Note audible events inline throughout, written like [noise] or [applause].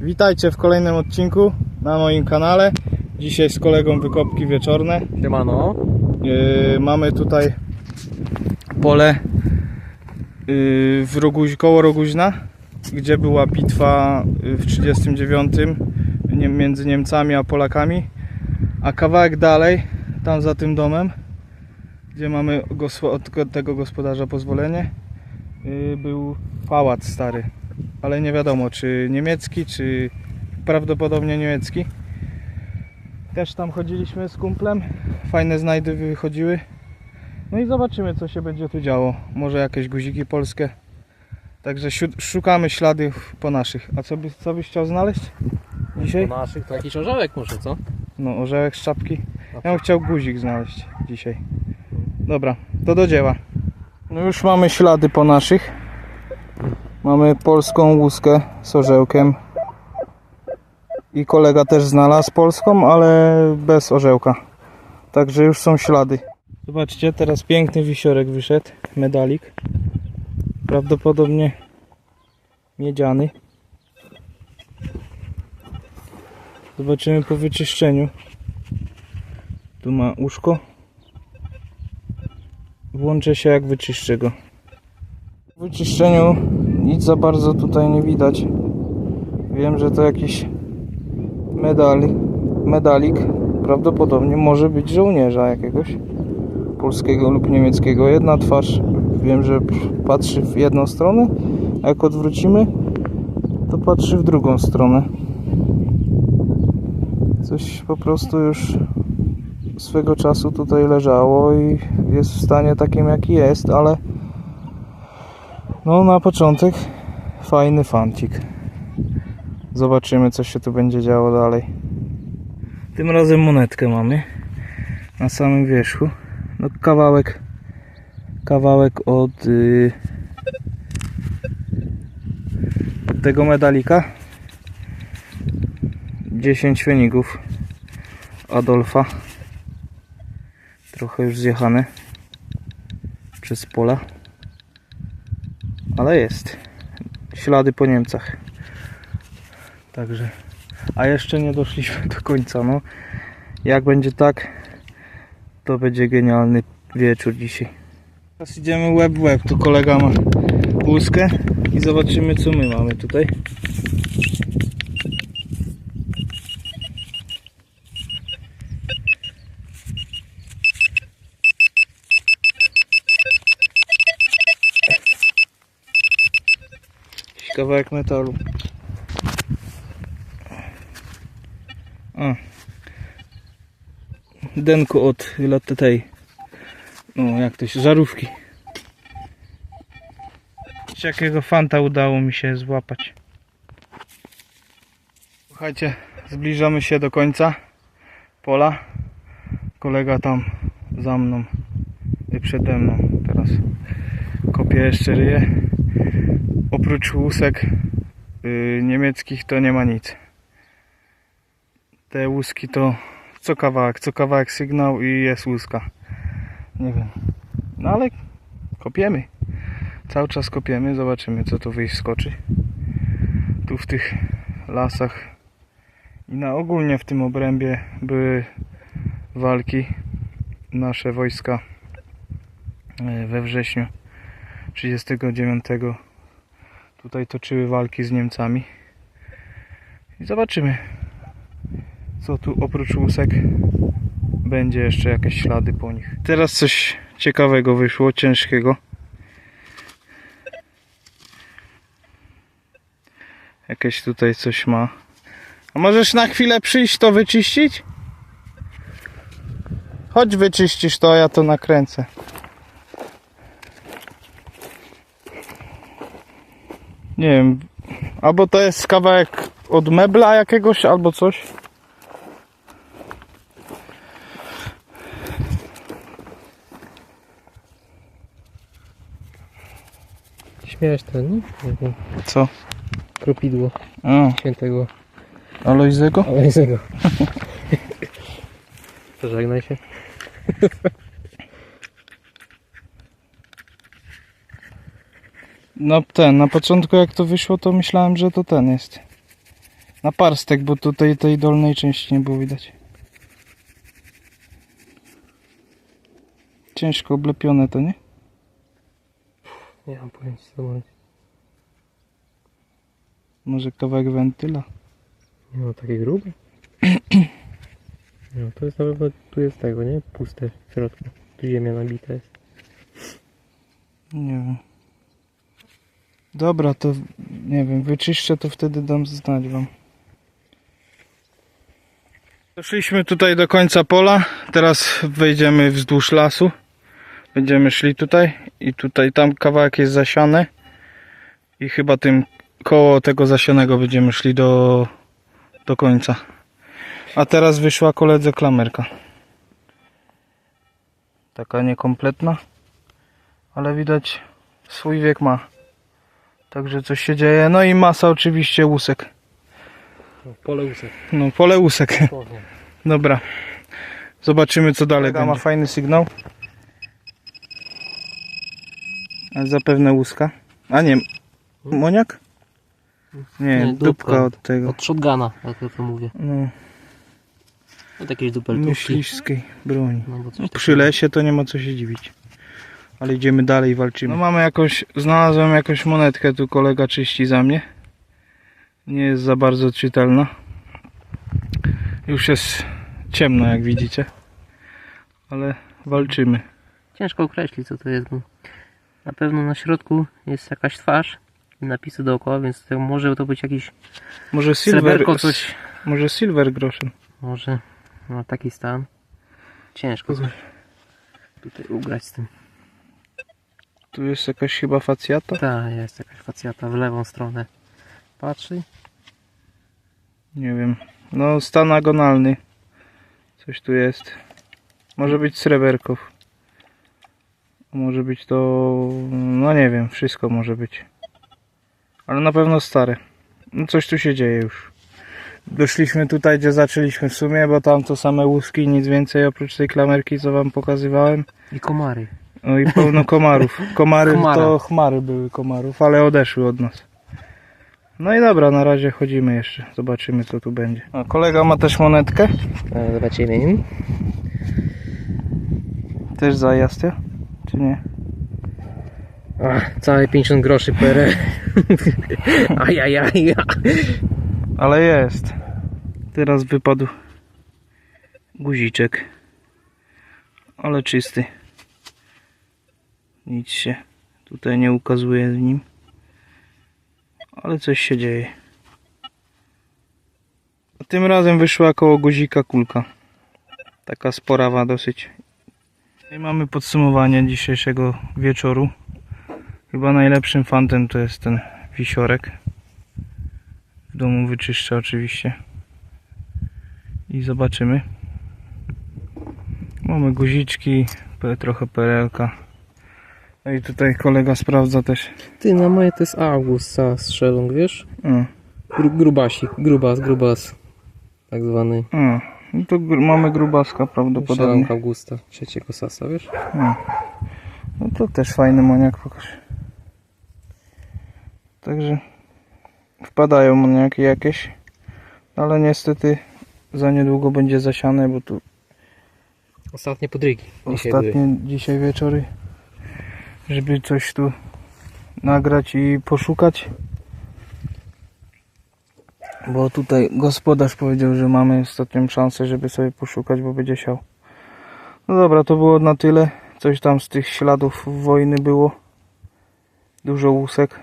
Witajcie w kolejnym odcinku na moim kanale. Dzisiaj z kolegą wykopki wieczorne. Siemano. Yy, mamy tutaj pole yy, w Roguź, koło Roguźna, gdzie była bitwa yy, w 39 nie, między Niemcami a Polakami. A kawałek dalej, tam za tym domem, gdzie mamy od tego gospodarza pozwolenie, yy, był pałac stary. Ale nie wiadomo, czy niemiecki, czy prawdopodobnie niemiecki. Też tam chodziliśmy z kumplem. Fajne znajdy wychodziły. No i zobaczymy, co się będzie tu działo. Może jakieś guziki polskie. Także szukamy śladów po naszych. A co, by, co byś chciał znaleźć dzisiaj? Po naszych to jakiś orzełek może, co? No, orzełek z czapki. Ja bym chciał guzik znaleźć dzisiaj. Dobra, to do dzieła. No już mamy ślady po naszych. Mamy polską łuskę z orzełkiem. I kolega też znalazł polską, ale bez orzełka. Także już są ślady. Zobaczcie, teraz piękny wisiorek wyszedł. Medalik. Prawdopodobnie miedziany. Zobaczymy po wyczyszczeniu. Tu ma łóżko. Włączę się jak wyczyszczę go. W wyczyszczeniu nic za bardzo tutaj nie widać. Wiem, że to jakiś medal, medalik. Prawdopodobnie może być żołnierza jakiegoś polskiego lub niemieckiego. Jedna twarz wiem, że patrzy w jedną stronę, a jak odwrócimy, to patrzy w drugą stronę. Coś po prostu już swego czasu tutaj leżało i jest w stanie takim jaki jest, ale no na początek fajny fancik. Zobaczymy co się tu będzie działo dalej. Tym razem monetkę mamy na samym wierzchu. No kawałek kawałek od, yy, tego medalika 10 fenigów Adolfa trochę już zjechane przez pola ale jest. Ślady po Niemcach. Także a jeszcze nie doszliśmy do końca no. Jak będzie tak to będzie genialny wieczór dzisiaj. Teraz idziemy łeb w łeb. Tu kolega ma łuskę i zobaczymy co my mamy tutaj kawałek metalu. A. Denko od tej. No jak to się, żarówki. Jakiego fanta udało mi się złapać. Słuchajcie, zbliżamy się do końca pola. Kolega tam za mną przede mną teraz kopie jeszcze ryje oprócz łusek y, niemieckich to nie ma nic. Te łuski to co kawałek, co kawałek sygnał i jest łuska. Nie wiem. No ale kopiemy. Cały czas kopiemy, zobaczymy co tu wyskoczy. Tu w tych lasach i na ogólnie w tym obrębie były walki. Nasze wojska e, we wrześniu 39 tutaj toczyły walki z Niemcami. I zobaczymy, co tu oprócz łusek będzie jeszcze jakieś ślady po nich. Teraz coś ciekawego wyszło, ciężkiego. Jakieś tutaj coś ma. A możesz na chwilę przyjść to wyczyścić? Chodź wyczyścisz to, ja to nakręcę. Nie wiem, albo to jest kawałek od mebla jakiegoś, albo coś. Śmiałeś ten, nie? Co? Kropidło A, świętego Alojzego? Alejzego. [laughs] Pożegnaj się. No ten, na początku jak to wyszło, to myślałem, że to ten jest. Na parstek, bo tutaj tej dolnej części nie było widać. Ciężko oblepione to, nie? Nie mam pojęcia co to może być. Może kawałek wentyla. Nie no, takie grube. No to jest na pewno, tu jest tego, nie? Puste w środku. Tu ziemia nabita jest. Nie wiem. Dobra, to nie wiem, wyczyszczę to wtedy dam znać wam. Doszliśmy tutaj do końca pola. Teraz wejdziemy wzdłuż lasu. Będziemy szli tutaj i tutaj tam kawałek jest zasiany. I chyba tym koło tego zasianego będziemy szli do, do końca. A teraz wyszła koledze klamerka. Taka niekompletna ale widać swój wiek ma. Także coś się dzieje. No i masa oczywiście łusek. No, pole łusek. No pole łusek. Dobra. Zobaczymy co dalej. ma fajny sygnał. A zapewne łuska. A nie. Moniak? Nie, Nie, dupka, dupka. od tego. Od shotguna, jak ja to mówię. No, Od jakiejś dupeltówki. myśliwskiej broni. No No, przy lesie to nie ma co się dziwić. Ale idziemy dalej i walczymy. No mamy jakąś, znalazłem jakąś monetkę, tu kolega czyści za mnie. Nie jest za bardzo czytelna. Już jest ciemno jak widzicie. Ale walczymy. Ciężko określić co to jest, bo na pewno na środku jest jakaś twarz i napisy dookoła, więc to może to być jakiś Może silver, sreberko, coś. może silver groschen. Może ma taki stan. Ciężko coś tutaj ugrać z tym. Tu jest jakaś chyba facjata. Ta jest jakaś facjata w lewą stronę. Patrzy. Nie wiem. No stan agonalny. Coś tu jest. Może być sreberków. Może być to... No nie wiem, wszystko może być. Ale na pewno stare. No coś tu się dzieje już. Doszliśmy tutaj, gdzie zaczęliśmy w sumie, bo tam to same łuski, nic więcej oprócz tej klamerki, co wam pokazywałem. I komary. No i pełno komarów. Komary Komara. to chmary były komarów, ale odeszły od nas. No i dobra, na razie chodzimy jeszcze. Zobaczymy co tu będzie. A kolega ma też monetkę. E, Zobaczymy. Też zajazd, ja? Czy nie? A, całe 50 groszy PRL. [laughs] Ajajaj. Ale jest. Teraz wypadł guziczek. Ale czysty. Nic się tutaj nie ukazuje w nim. Ale coś się dzieje. A tym razem wyszła koło guzika kulka. Taka sporawa dosyć. I mamy podsumowanie dzisiejszego wieczoru. Chyba najlepszym fantem to jest ten wisiorek. W domu wyczyszczę oczywiście. I zobaczymy. Mamy guziczki, trochę perelka. No i tutaj kolega sprawdza też. Ty, na moje to jest August sa strzelong, wiesz? O, Gru, grubasik, grubas, grubas. Tak zwany. o. No to gr- mamy grubaska prawdopodobnie. Strzelong Augusta, trzeciego sasa, wiesz? No to też fajny moniak, pokaż. Także wpadają moniaki jakieś, ale niestety za niedługo będzie zasiane, bo tu Ostatnie podrygi. dzisiaj ostatnie dzisiaj wieczory, żeby coś tu nagrać i poszukać. Bo tutaj gospodarz powiedział, że mamy ostatnią szansę, żeby sobie poszukać, bo będzie siał. No dobra, to było na tyle. Coś tam z tych śladów wojny było. Dużo łusek.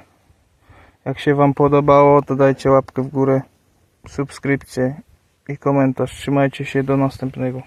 Jak się Wam podobało, to dajcie łapkę w górę, subskrypcję i komentarz. Trzymajcie się do następnego.